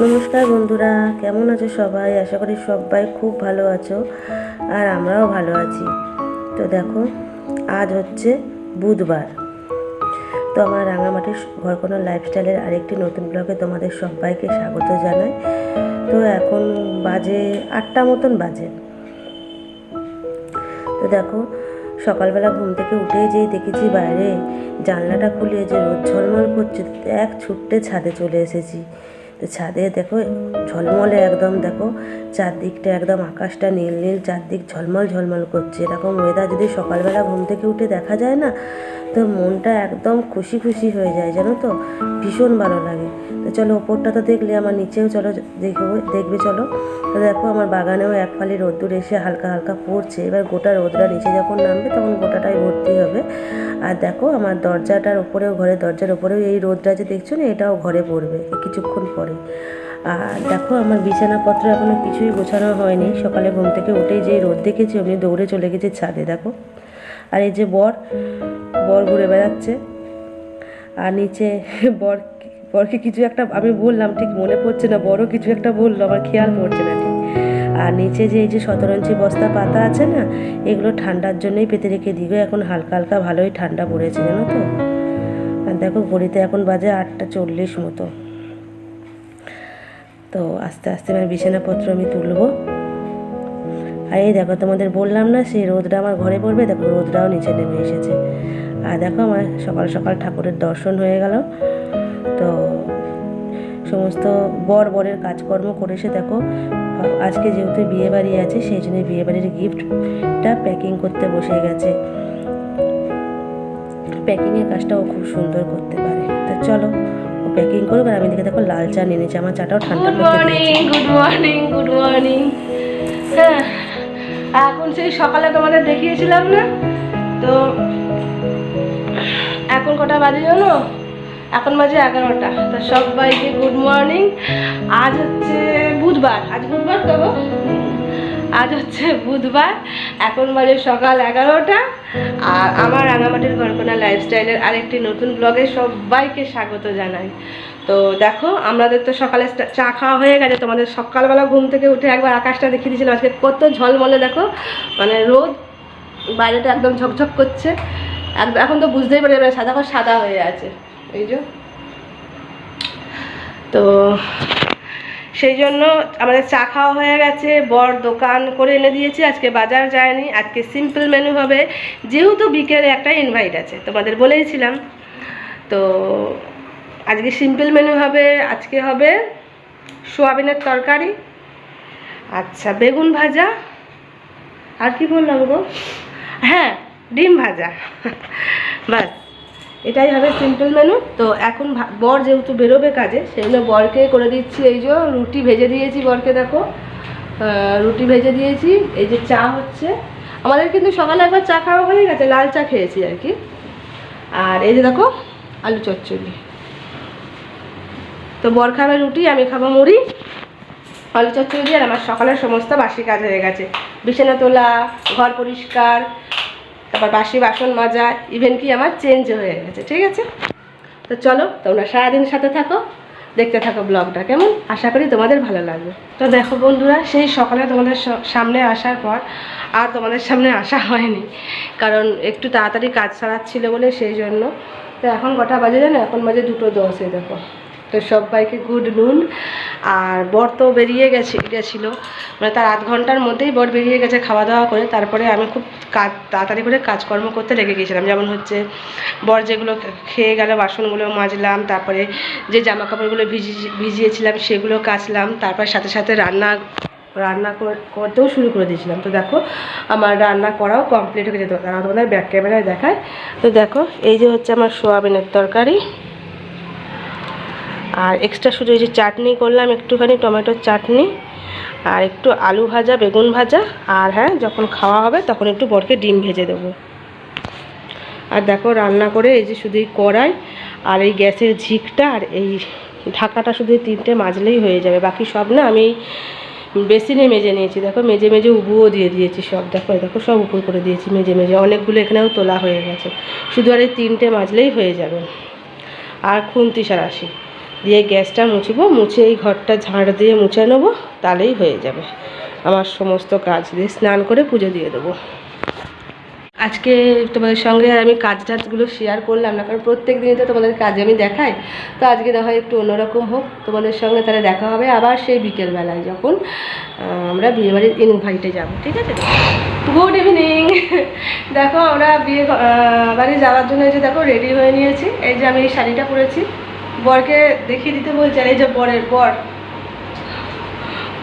নমস্কার বন্ধুরা, কেমন আছো সবাই? আশা করি সবাই খুব ভালো আছো আর আমরাও ভালো আছি। তো দেখো, আজ হচ্ছে বুধবার। তো আমার রাঙামাটির ঘরকোনা লাইফস্টাইলের আরেকটি নতুন ব্লগে তোমাদের সবাইকে স্বাগত জানাই। তো এখন বাজে আটটা মতন বাজে। তো দেখো, সকালবেলা ঘুম থেকে উঠেই যেই দেখেছি বাইরে জানলাটা খুলে যে রোদ ঝলমল করছে, এক ছুট্টে ছাদে চলে এসেছি। ছাদে দেখো, ঝলমলে একদম দেখো, চারদিকটা একদম আকাশটা নীল নীল, চারদিক ঝলমল ঝলমল করছে। এরকম ওয়েদার যদি সকালবেলা ঘুম থেকে উঠে দেখা যায় না, তো মনটা একদম খুশি খুশি হয়ে যায়, জানো তো? ভীষণ ভালো লাগে। তো চলো, ওপরটা তো দেখলে আমার নিচেও চলো দেখব দেখবে চলো। তো দেখো, আমার বাগানেও এক ফালি রোদ্দুর এসে হালকা হালকা পড়ছে। এবার গোটা রোদটা নিচে যখন নামবে, তখন গোটাটাই ভর্তি হবে। আর দেখো আমার দরজাটার ওপরেও ঘরের দরজার ওপরেও এই রোদটা যে দেখছ না, এটাও ঘরে পড়বে কিছুক্ষণ পরে। আর দেখো আমার বিছানাপত্র এখনও কিছুই গোছানো হয়নি। সকালে ঘুম থেকে উঠেই যে রোদ দেখেছি, অমনি দৌড়ে চলে গেছে ছাদে, দেখো। আর এই যে বর বর ঘুরে বেড়াচ্ছে। আর নিচে বর বরকে কিছু একটা, আমি বললাম, ঠিক মনে পড়ছে না, বড় কিছু একটা বলল, আমার খেয়াল পড়ছে না ঠিক। আর নিচে যে এই যে শতরঞ্চি বস্তা পাতা আছে না, এগুলো ঠান্ডার জন্যই পেতে রেখে দিগো এখন হালকা হালকা ভালোই ঠান্ডা পড়েছে, জানো তো? আর দেখো, ঘড়িতে এখন বাজে আটটা চল্লিশ মতো। তো আস্তে আস্তে আমার বিছানাপত্র আমি তুলবো। আর এই দেখো, তোমাদের বললাম না, সেই রোদটা আমার ঘরে পড়বে, দেখো রোদটাও নিচে নেমে এসেছে। আর দেখো, আমার সকাল সকাল ঠাকুরের দর্শন হয়ে গেল। তো সমস্ত বর বরের কাজকর্ম করে এসে দেখো আজকে যেহেতু বিয়ে বাড়ি আছে সেই জন্য বিয়ে বাড়ির গিফটটা প্যাকিং করতে বসে গেছে। প্যাকিংয়ের কাজটাও খুব সুন্দর করতে পারে। তো চলো ও প্যাকিং করুক আর আমি দেখে দেখো লাল চা নিয়ে নিয়েছি। আমার চাটাও ঠান্ডা good morning good morning good morning হ্যাঁ এখন সেই সকালে তোমাদের দেখিয়েছিলাম না? তো এখন কটা বাজে জানো? এখন বাজে এগারোটা। তো সবাইকে গুড মর্নিং আজ হচ্ছে বুধবার। আজ বুধবার তো আজ হচ্ছে বুধবার। এখন বাজে সকাল এগারোটা। আর আমার রাঙামাটির ঘরকোনা লাইফস্টাইলের আরেকটি নতুন ব্লগে সবাইকে স্বাগত জানাই। তো দেখো, আমাদের তো সকালে চা- খাওয়া হয়ে গেছে। তোমাদের সকালবেলা ঘুম থেকে উঠে একবার আকাশটা দেখিয়ে দিয়েছিলাম। আজকে কত ঝলমলে দেখো। মানে রোদ বাইরেটা একদম ঝকঝক করছে। এখন তো বুঝতেই পারি সাদা সাদা হয়ে আছে। এই যে। তো সেই জন্য আমাদের চা খাওয়া হয়ে গেছে, বর দোকান করে এনে দিয়েছে, আজকে বাজার যায়নি, আজকে সিম্পল মেনু হবে, যেহেতু বিকেলে একটা ইনভাইট আছে, তোমাদের বলেইছিলাম। তো আজকে সিম্পল মেনু হবে, আজকে হবে সোয়াবিনের তরকারি আচ্ছা বেগুন ভাজা, আর কি বললাম গো? হ্যাঁ ডিম ভাজা, বাস। এটাই হবে সিম্পল মেনু তো এখন বর যেহেতু বেরোবে কাজে জন্য বরকে করে দিচ্ছি এই যে রুটি ভেজে দিয়েছি বরকে, দেখো। রুটি ভেজে দিয়েছি, এই যে চা হচ্ছে। আমাদের কিন্তু সকালে একবার চা খাওয়া হয়ে গেছে, লাল চা খেয়েছি আর কি। আর এই যে দেখো, আলু চচ্চড়ি। তো বর খাবে রুটি, আমি খাব মুড়ি। আলু চচ্চড়ি দিয়ে আর আমার সকালের সমস্ত বাসি কাজ হয়ে গেছে। বিছানা তোলা, ঘর পরিষ্কার তারপর বাসি বাসন মাজা ইভেন কি আমার চেঞ্জ হয়ে গেছে, ঠিক আছে? তো চলো, তোমরা সারাদিন সাথে থাকো, দেখতে থাকো ব্লগটা কেমন? আশা করি তোমাদের ভালো লাগবে। তো দেখো বন্ধুরা, সেই সকালে তোমাদের সামনে আসার পর আর তোমাদের সামনে আসা হয়নি, কারণ একটু তাড়াতাড়ি কাজ সারাচ্ছিল বলে সেই জন্য। তো এখন কটা বাজে জানো? এখন বাজে দুটো দশে, দেখো। তো সবাইকে গুড নুন। আর বর তো বেরিয়ে গেছে গেছিল। মানে তার আধ ঘণ্টার মধ্যেই বর বেরিয়ে গেছে খাওয়া দাওয়া করে। তারপরে আমি খুব কাজ তাড়াতাড়ি করে কাজকর্ম করতে লেগে গিয়েছিলাম। যেমন হচ্ছে বর যেগুলো খেয়ে গেল, বাসনগুলো মাজলাম, তারপরে যে জামা কাপড়গুলো ভিজিয়ে ভিজিয়েছিলাম সেগুলো কাচলাম। তারপর সাথে সাথে রান্না রান্না কর- করতেও শুরু করে দিয়েছিলাম। তো দেখো, আমার রান্না করাও কমপ্লিট হয়ে যেত তোমাদের ব্যাক ক্যামেরায় দেখায়। তো দেখো, এই যে হচ্ছে আমার সোয়াবিনের তরকারি। আর এক্সট্রা শুধু এই যে চাটনি করলাম, একটুখানি টমেটোর চাটনি আর একটু আলু ভাজা, বেগুন ভাজা আর হ্যাঁ যখন খাওয়া হবে তখন একটু বরকে ডিম ভেজে দেবো। আর দেখো রান্না করে এই যে শুধু কড়াই আর এই গ্যাসের ঝিকটা আর এই ঢাকাটা শুধু তিনটে মাজলেই হয়ে যাবে। বাকি সব না আমি বেসিনে মেজে নিয়েছি। দেখো মেজে মেজে উবুও দিয়ে দিয়েছি সব। দেখো দেখো সব উপর করে দিয়েছি মেজে মেজে। অনেকগুলো এখানেও তোলা হয়ে গেছে। শুধু আর এই তিনটে মাজলেই হয়ে যাবে। আর খুন্তি সারাশি দিয়ে গ্যাসটা মুছবো, মুছে এই ঘরটা ঝাড় দিয়ে মুছে নেব, তাহলেই হয়ে যাবে। আমার সমস্ত কাজ দিয়ে স্নান করে পুজো দিয়ে দেবো। আজকে তোমাদের সঙ্গে আমি কাজ টাজগুলো শেয়ার করলাম না, কারণ প্রত্যেক দিনই তো তোমাদের কাজ আমি দেখাই। তো আজকে দেখা হয় একটু অন্যরকম হোক, তোমাদের সঙ্গে তাহলে দেখা হবে আবার সেই বিকেলবেলায় যখন আমরা বিয়েবাড়ির ইনভাইটে যাব, ঠিক আছে? গুড ইভিনিং দেখো আমরা বিয়ে বাড়ি যাওয়ার জন্য যে দেখো রেডি হয়ে নিয়েছি। এই যে আমি এই শাড়িটা পরেছি। বরকে দেখিয়ে দিতে বলছি এই যে বরের বর।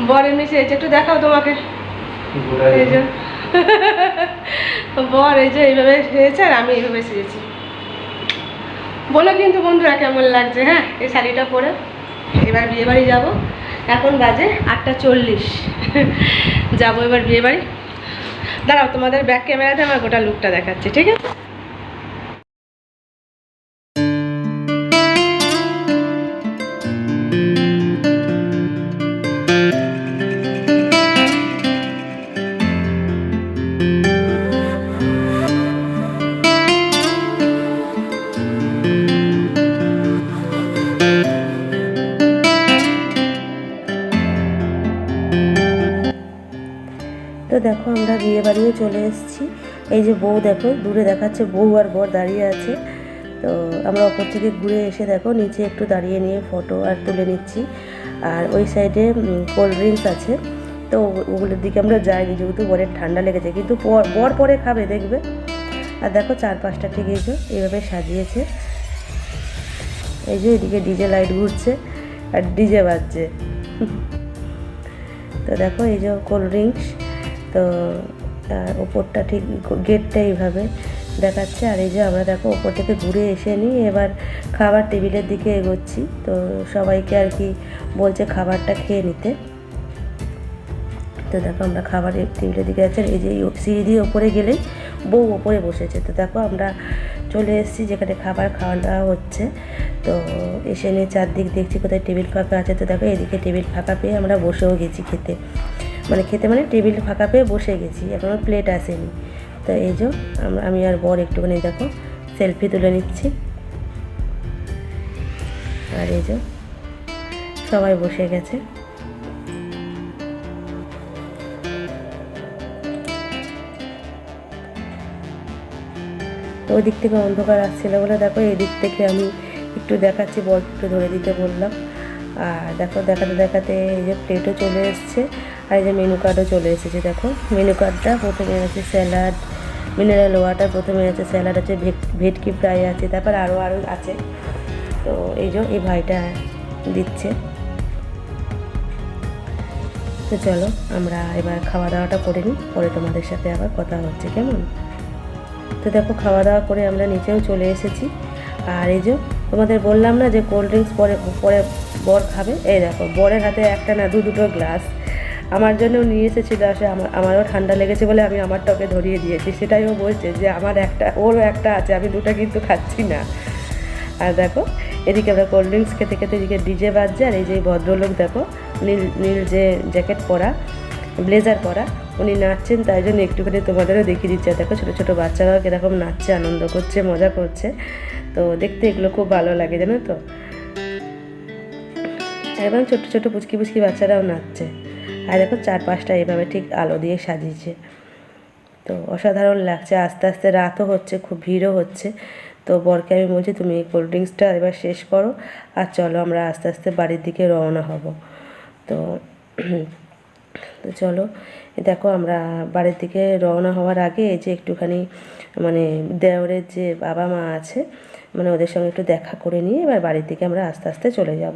বর এমনি এই যে একটু দেখাও তোমাকে। এই যে। বর এই যে এইভাবে সেজেছে আর আমি এইভাবে সেজেছি বলো কিন্তু বন্ধুরা কেমন লাগছে হ্যাঁ? এই শাড়িটা পরে। এবার বিয়ে বাড়ি যাব। এখন বাজে আটটা চল্লিশ। যাব এবার বিয়ে বাড়ি দাঁড়াও তোমাদের ব্যাক ক্যামেরাতে আমার গোটা লুকটা দেখাচ্ছে ঠিক আছে? তো দেখো আমরা বিয়ে বাড়িও চলে এসেছি। এই যে বউ দেখো, দূরে দেখাচ্ছে বউ আর বর দাঁড়িয়ে আছে। তো আমরা ওপর থেকে ঘুরে এসে দেখো, নিচে একটু দাঁড়িয়ে নিয়ে ফটো আর তুলে নিচ্ছি। আর ওই সাইডে কোল্ড ড্রিঙ্কস আছে। তো ওগুলোর দিকে আমরা যাইনি, যেহেতু বরের ঠান্ডা লেগেছে। কিন্তু বর পরে খাবে, দেখবে। আর দেখো চার পাঁচটা ঠিক যে, এইভাবে সাজিয়েছে। এই যে এদিকে ডিজে লাইট ঘুরছে, আর ডিজে বাজছে। তো দেখো এই যে কোল্ড ড্রিঙ্কস তো আর ওপরটা ঠিক গেটটা এইভাবে দেখাচ্ছে। আর এই যে আমরা দেখো ওপর থেকে ঘুরে এসে নিই, এবার খাবার টেবিলের দিকে এগোচ্ছি। তো সবাইকে আর কি বলছে খাবারটা খেয়ে নিতে। তো দেখো আমরা খাবারের টেবিলের দিকে যাচ্ছি। এই যে সিঁড়ি দিয়ে ওপরে গেলেই বউ ওপরে বসেছে। তো দেখো আমরা চলে এসেছি, যেখানে খাবার খাওয়া দাওয়া হচ্ছে। তো এসে নিয়ে চারদিক দেখছি কোথায় টেবিল ফাঁকা আছে। তো দেখো, এদিকে টেবিল ফাঁকা পেয়ে আমরা বসেও গেছি খেতে। মানে খেতে মানে টেবিল ফাঁকা পেয়ে বসে গেছি এখনও প্লেট আসেনি। তো এই যে আমি আর বর একটুখানি দেখো সেলফি তুলে নিচ্ছি। আর এই যে, সবাই বসে গেছে। ওই দিক থেকে অন্ধকার আসছিল বলে দেখো এই দিক থেকে আমি একটু দেখাচ্ছি, বল একটু ধরে দিতে বললাম। আর দেখো, দেখাতে দেখাতে এই যে প্লেটও চলে এসছে আর এই যে মেনু কার্ডও চলে এসেছে। দেখো মেনু কার্ডটা প্রথমে আছে স্যালাড মিনারেল ওয়াটার প্রথমে আছে স্যালাড আছে ভেট- ভেটকি ফ্রাই আছে, তারপর আরও আরও আছে। তো এই যে এই ভাইটা দিচ্ছে। তো চলো, আমরা এবার খাওয়া দাওয়াটা করে নিই, পরে তোমাদের সাথে আবার কথা হচ্ছে, কেমন? তো দেখো খাওয়া দাওয়া করে আমরা নিচেও চলে এসেছি। আর এই যে তোমাদের বললাম না যে কোল্ড ড্রিঙ্কস পরে পরে বর খাবে? এই দেখো, বরের হাতে একটা না দু দুটো গ্লাস আমার জন্যও নিয়ে এসেছিল আসে আমার, আমারও ঠান্ডা লেগেছে বলে আমি আমার টকে ধরিয়ে দিয়েছি। সেটাই ও বলছে যে আমার একটা ওরও একটা আছে, আমি দুটো কিন্তু খাচ্ছি না। আর দেখো, এদিকে আমরা কোল্ড ড্রিঙ্কস খেতে খেতে এদিকে ডিজে বাজছে, আর এই যে ভদ্রলোক দেখো, নীল নীল যে জ্যাকেট পরা ব্লেজার পরা উনি নাচছেন, তাই জন্য একটুখানি তোমাদেরও দেখিয়ে দিচ্ছে। দেখো ছোটো ছোটো বাচ্চারাও কীরকম নাচছে, আনন্দ করছে, মজা করছে। তো দেখতে এগুলো খুব ভালো লাগে, জানো তো? একদম ছোটো ছোটো পুচকি পুচকি বাচ্চারাও নাচছে। আর দেখো চার পাঁচটা এইভাবে ঠিক আলো দিয়ে সাজিয়েছে। তো অসাধারণ লাগছে, আস্তে আস্তে রাতও হচ্ছে, খুব ভিড়ও হচ্ছে। তো বরকে আমি বলছি, তুমি এই কোল্ড ড্রিঙ্কসটা এবার শেষ করো। আর চলো আমরা আস্তে আস্তে বাড়ির দিকে রওনা হব। তো তো চলো দেখো আমরা বাড়ির দিকে রওনা হওয়ার আগে এই যে একটুখানি মানে দেওরের যে বাবা মা আছে মানে ওদের সঙ্গে একটু দেখা করে নিয়ে এবার বাড়ির দিকে আমরা আস্তে আস্তে চলে যাব।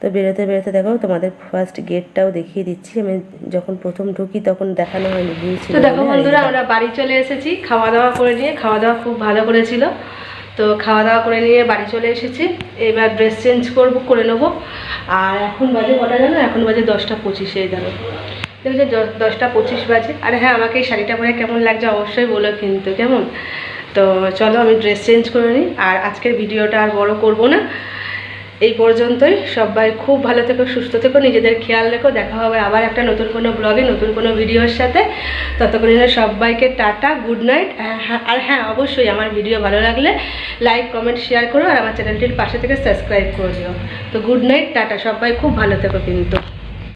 তো বেরোতে বেরোতে দেখো তোমাদের ফার্স্ট গেটটাও দেখিয়ে দিচ্ছি। আমি যখন প্রথম ঢুকি তখন দেখানো হয়নি গিয়েছিল তো দেখো বন্ধুরা আমরা বাড়ি চলে এসেছি খাওয়া দাওয়া করে নিয়ে খাওয়া দাওয়া খুব ভালো করেছিল। তো খাওয়া দাওয়া করে নিয়ে বাড়ি চলে এসেছি। এবার ড্রেস চেঞ্জ করব করে নেব। আর এখন বাজে কটা জানো? এখন বাজে দশটা পঁচিশে জানো দেখছি দশটা পঁচিশ বাজে। আর হ্যাঁ আমাকে এই শাড়িটা পরে কেমন লাগছে অবশ্যই বলো কিন্তু, কেমন? তো চলো আমি ড্রেস চেঞ্জ করে নিই। আর আজকের ভিডিওটা আর বড় করব না। এই পর্যন্তই। সবাই খুব ভালো থেকো, সুস্থ থেকো, নিজেদের খেয়াল রেখো। দেখা হবে আবার একটা নতুন কোনো ব্লগে নতুন কোনো ভিডিওর সাথে। ততক্ষণে সবাইকে টাটা গুড নাইট আর হ্যাঁ অবশ্যই আমার ভিডিও ভালো লাগলে লাইক কমেন্ট শেয়ার করো। আর আমার চ্যানেলটির পাশে থেকে সাবস্ক্রাইব করে দিও। তো গুড নাইট টাটা। সবাই খুব ভালো থেকো কিন্তু।